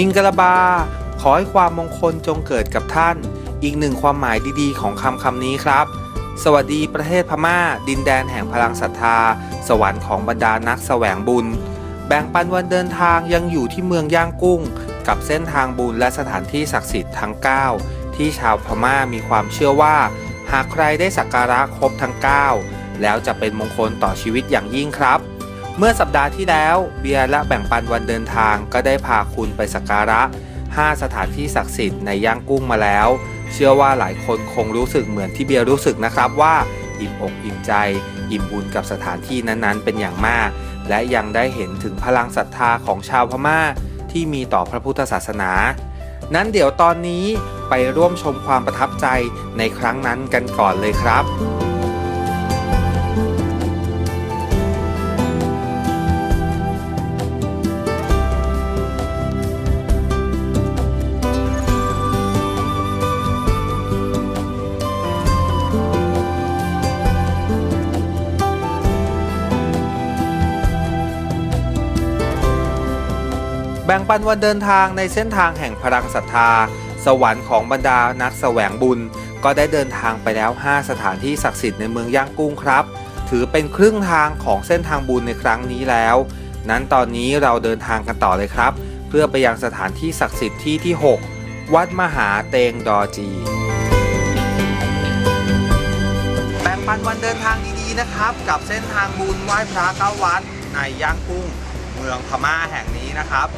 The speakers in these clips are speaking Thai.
มิงกะลาบา ขอให้ความมงคลจงเกิดกับท่าน อีกหนึ่งความหมายดีๆ ของคำคำนี้ครับ สวัสดีประเทศพม่า ดินแดนแห่งพลังศรัทธา สวรรค์ของบรรดานักแสวงบุญ แบ่งปันวันเดินทางยังอยู่ที่เมืองย่างกุ้ง กับเส้นทางบุญและสถานที่ศักดิ์สิทธิ์ทั้ง 9 ที่ชาวพม่ามีความเชื่อว่า หากใครได้สักการะครบทั้ง 9 แล้วจะเป็นมงคลต่อชีวิตอย่างยิ่งครับ เมื่อสัปดาห์ที่แล้วเบียร์และแบ่งปันวันเดินทางก็ได้พาคุณไปสักการะ 5 สถานที่ศักดิ์สิทธิ์ในย่างกุ้งมาแล้ว เชื่อว่าหลายคนคงรู้สึกเหมือนที่เบียร์รู้สึกนะครับว่าอิ่มอกอิ่มใจ อิ่มบุญกับสถานที่นั้นๆ เป็นอย่างมาก และยังได้เห็นถึงพลังศรัทธาของชาวพม่าที่มีต่อพระพุทธศาสนา นั้นเดี๋ยวตอนนี้ไปร่วมชมความประทับใจในครั้งนั้นกันก่อนเลยครับ งปันวันเดินทางในเส้นทางแห่งพลังศรัทธา สวรรค์ของบรรดานักแสวงบุญ ก็ได้เดินทางไปแล้ว 5 สถานที่ศักดิ์สิทธิ์ในเมืองย่างกุ้งครับ ถือเป็นครึ่งทางของเส้นทางบุญในครั้งนี้แล้ว นั้นตอนนี้เราเดินทางกันต่อเลยครับ เพื่อไปยังสถานที่ศักดิ์สิทธิ์ที่ที่ 6 วัดมหาเตงดอจีแบ่งปันวันเดินทางดีๆนะครับ กับเส้นทางบุญไหว้พระเก้าวัดในย่างกุ้งเมืองพม่าแห่งนี้นะครับ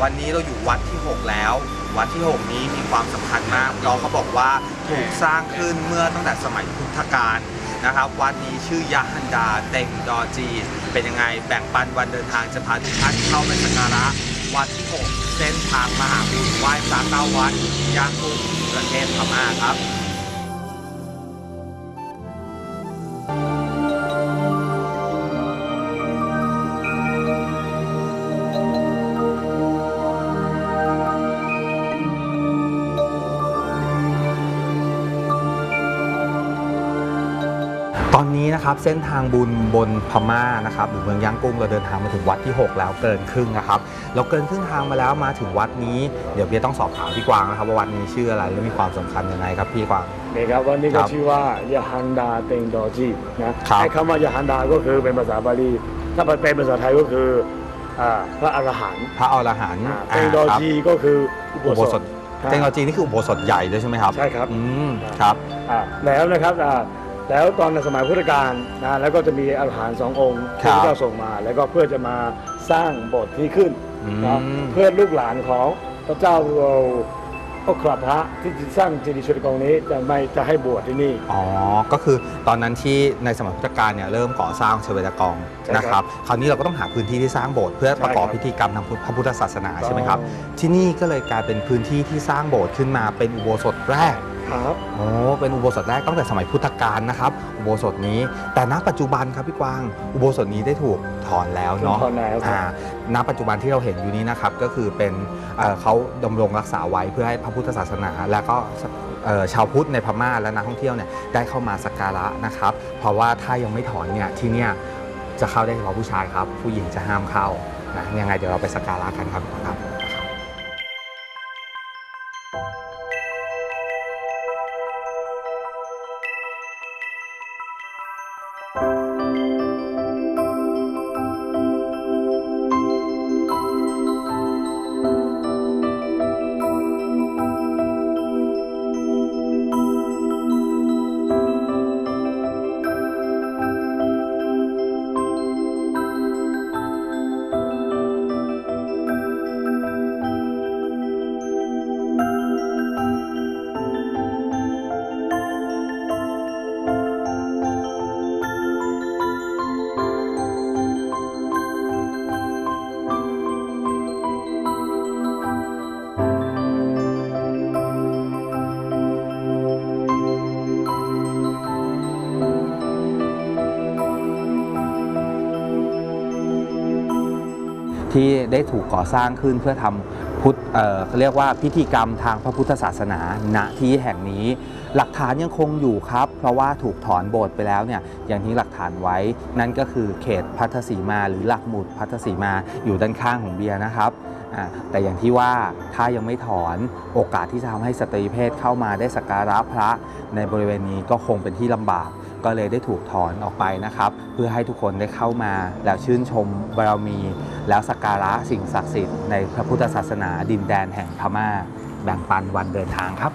วันนี้เราอยู่วัดที่ 6 แล้ว วัดที่ 6 นี้มีความสำคัญมากเราเขาบอกว่าถูกสร้างขึ้นเมื่อตั้งแต่สมัยพุทธกาลนะครับ วัดนี้ชื่อยะฮันดาเต็งดอจี เป็นยังไงแบ่งปันวันเดินทางจะพาทุกท่านเข้าไปสักการะวัดที่ 6 เส้นทางมหาบุญไหว้พระเก้าวัดย่างกุ้งประเทศพม่าครับ อนนี้นะครับเส้นทางบุญบนพม่านะครับหรือเมืองย่างกุ้งเราเดินทางมาถึงวัดที่ 6 แล้วเกินครึ่งนะครับเราเกินครึ่งทางมาแล้วมาถึงวัดนี้เดี๋ยวเบียร์ต้องสอบถามพี่กวางนะครับว่าวัดนี้ชื่ออะไรและมีความสำคัญยังไงครับพี่กวางนี่ครับวันนี้คก็รับชื่อว่ายาฮันดาเต็งดอจีนะครับไอ้คำว่ายาฮันดาก็คือเป็นภาษาบาลีถ้าเป็นภาษาไทยก็คืออ่าพระอรหันต์พระอรหันต์อ่าอ่าเต็งดอครับจีก็คืออุอุโบโบสสถถเตงดอจีนี่คืออุโบสถใหญ่ด้วยใช่ไหมครับใช่ครับอืมครับอ่าแล้วนะครับอ่า แล้วตอนในสมัยพุทธกาลนะแล้วก็จะมีอรหันต์สององค์ครัที่บพระเจ้าส่งมา แล้วก็เพื่อจะมาสร้างโบสถ์ที่ขึ้นอืนะมเพื่อลูกหลานของพระเจ้าเรา ก็กราบพระที่จะสร้างเจดีย์ชุดกองนี้จะไม่จะให้บวชที่นี่ อ๋อ ก็คือตอนนั้นที่ในสมัยพุทธกาลเนี่ยเริ่มก่อสร้างเชเวดากองใช่ครับนะครับ คราวนี้เราก็ต้องหาพื้นที่ที่สร้างโบสถ์เพื่อประกอบใช่ครับพิธีกรรมทางพุทธพระพุทธศาสนาใช่ไหมครับ ต้อง ที่นี่ก็เลยกลายเป็นพื้นที่ที่สร้างโบสถ์ขึ้นมาเป็นอุโบสถแรก ครับ โอ้เป็นอุโบสถแรกตั้งแต่สมัยพุทธกาลนะครับ อุโบสถนี้ แต่ณปัจจุบันครับพี่กวาง อุโบสถนี้ได้ถูกถอนแล้วเนาะถูกถอนแล้วครับ อ่า ณปัจจุบันที่เราเห็นอยู่นี้นะครับก็คือเป็นเเขาดำรงรักษาไว้เพื่อให้พระพุทธศาสนา และก็ชาวพุทธในพม่าและนักท่องเที่ยวเนี่ยได้เข้ามาสักการะนะครับ เพราะว่าถ้ายังไม่ถอนเนี่ยที่เนี่ยจะเข้าได้เฉพาะผู้ชายครับ ผู้หญิงจะห้ามเข้านะยังไงเดี๋ยวเราไปสักการะกันครับครับ ที่ได้ถูกก่อสร้างขึ้นเพื่อทำพุทธเออเรียกว่าพิธีกรรมทางพระพุทธศาสนาณที่แห่งนี้ หลักฐานยังคงอยู่ครับ เพราะว่าถูกถอนโบสถ์ไปแล้วเนี่ยอย่างที่หลักฐานไว้นั่นก็คือเขตพัทธสีมา หรือหลักหมุดพัทธสีมาอยู่ด้านข้างของเบียร์นะครับแต่อย่างที่ว่าถ้ายังไม่ถอนโอกาสที่จะทำให้สตรีเพศเข้ามาได้สักการะพระในบริเวณนี้ก็คงเป็นที่ลำบาก ก็เลยได้ถูกถอนออกไปนะครับ เพื่อให้ทุกคนได้เข้ามาแล้วชื่นชมบารมี แล้วสักการะสิ่งศักดิ์สิทธิ์ในพระพุทธศาสนาดินแดนแห่งพม่าแบ่งปันวันเดินทางครับ